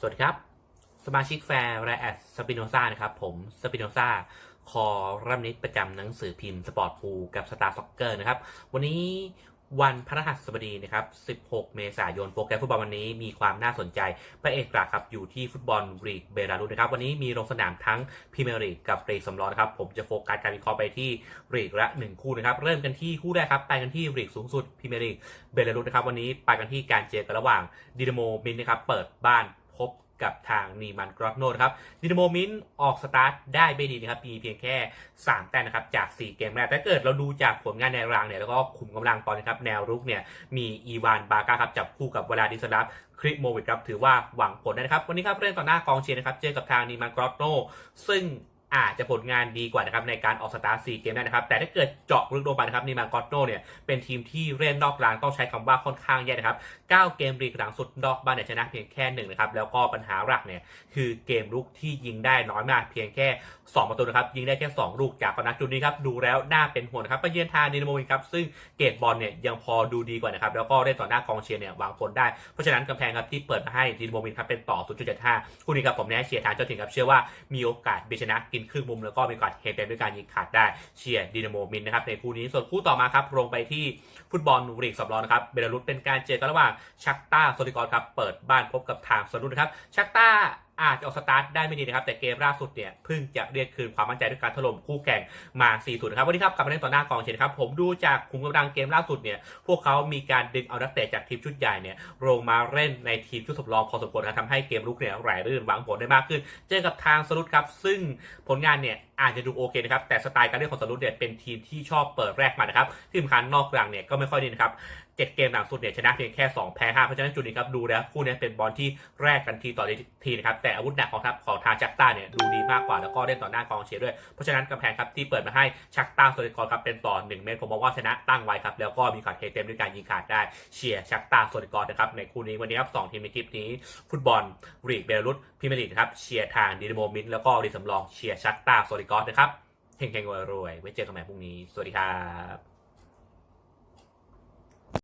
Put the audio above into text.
สวัสดีครับ สมาชิกแฟร์ไรแอดสปิโนซ่านะครับ ผมสปิโนซ่าคอรัมนิตประจำหนังสือพิมพ์สปอร์ตพูกับสตาร์ซ็อกเกอร์นะครับ วันนี้วันพฤหัสบดีนะครับ 16 เมษายน โปรแกรมฟุตบอลวันนี้มีความน่าสนใจ พระเอกหลักครับ อยู่ที่ฟุตบอลลีกเบลารุสนะครับ วันนี้มีลงสนามทั้งพรีเมียร์ลีกกับลีกสำรองนะครับ ผมจะโฟกัสการวิเคราะห์ไปที่ลีกละหนึ่งคู่นะครับ เริ่มกันที่คู่แรกครับ ไปกันที่ลีกสูงสุดพรีเมียร์ลีกเบลารุสนะครับ วันนี้ไปกันที่การเจอกันระหว่างดินาโมมินนะครับ เปิดบ้าน พบกับทางนีมันกรอตโนนะครับดินโมมินออกสตาร์ทได้ไม่ดีนะครับมีเพียงแค่ 3 แต้มนะครับ จาก 4 เกมแรกแต่เกิดเราดูจากผลงานแนวรางเนี่ย แล้วก็ขุมกำลังตอนนี้ครับ แนวรุกเนี่ย มีอีวานบาก้าครับ จับคู่กับเวลาดิสลาฟคริโมวิดครับ ถือว่าหวังผลนะครับ วันนี้ครับเล่นต่อหน้ากองเชียร์นะครับ เจอกับทางนีมันกรอตโนซึ่ง อาจจะผลงานดีกว่านะครับในการออกสตาร์ท4เกมได้นะครับ แต่ถ้าเกิดเจาะลึกลงไปนะครับนีมันกอตโนเนี่ยเป็นทีมที่เล่นนอกรางต้องใช้คำว่าค่อนข้างแย่นะครับ 9 เกมลีกหลังสุดนอกบ้านเนี่ยชนะเพียงแค่หนึ่งนะครับ แล้วก็ปัญหาหลักเนี่ยคือเกมลุกที่ยิงได้น้อยมากเพียงแค่ 2 ประตูนะครับ ยิงได้แค่ 2 ลูกจากนัดจุดนี้ครับดูแล้วน่าเป็นห่วงนะครับไปเยือนทางดินโมวินครับซึ่งเกตบอลเนี่ยยังพอดูดีกว่านะครับแล้วก็ได้ต่อหน้ากองเชียร์เนี่ยวางผลได้เพราะฉะนั้นกำแพงครับที่เปิดมาให้ดินโมวินครับเป็นต่อ 0.75คู่นี้ครับผมแนะเชียร์ทางเจ้าถิ่นครับเชื่อว่ามีโอกาสเบชนะกินครึ่งมุมแล้วก็มีโอกาสเฮเต็มด้วยการยิงขาดได้เชียร์ดินาโมมินนะครับในคู่นี้ส่วนคู่ต่อมาครับลงไปที่ฟุตบอลลีกสำรองนะครับเบลารุสเป็นการเจอกันระหว่างชักตาโซลิกอรครับเปิดบ้านพบกับทางสรุนนะครับชักตา อาจจะออกสตาร์ทได้ไม่ดีนะครับ แต่เกมล่าสุดเนี่ยเพิ่งจะเรียกคืนความมั่นใจด้วยการถล่มคู่แข่งมา4-0นะครับวันนี้ครับกลับมาเล่นต่อหน้ากองเชียร์ครับผมดูจากคุมกำลังเกมล่าสุดเนี่ยพวกเขามีการดึงเอานักเตะจากทีมชุดใหญ่เนี่ยลงมาเล่นในทีมชุดสำรองพอสมควรนะครับทำให้เกมลุกเนี่ยไหลลื่นหวังผลได้มากขึ้น เจอกับทางสรุปครับซึ่งผลงานเนี่ยอาจจะดูโอเคนะครับแต่สไตล์การเล่นของสรุปเนี่ยเป็นทีมที่ชอบเปิดแรกมานะครับที่สำคัญนอกกลางเนี่ยก็ไม่ค่อยดีนะครับ เจ็ดเกมหลังสุดเนี่ยชนะเพียงแค่ 2 แพ้ 5 เพราะฉะนั้นจุดนี้ครับดูแล้วคู่นี้เป็นบอลที่แรกกันทีต่อทีนะครับแต่อาวุธหนักของทัพของทางชักต้าเนี่ยดูดีมากกว่าแล้วก็เล่นต่อหน้ากองเชียร์ด้วย เพราะฉะนั้นกำแพงครับที่เปิดมาให้ชักต้าโซลิกรครับเป็นต่อ 1 เมตรผมมองว่าชนะตั้งไว้ครับแล้วก็มีขาดเทเต็มด้วยการยิงขาดได้เชียร์ชักต้าโซลิกรนะครับในคู่นี้วันนี้ครับสองทีมในคลิปนี้ ฟุตบอลลีกเบลรุสพรีเมียร์ลีกครับเชียร์ทางดินโมมินแล้วก็รีสำรองเชียร์ชักต้าโซลิกรนะครับเฮงๆรวยไว้เจอกันใหม่พรุ่งนี้สวัสดีครับ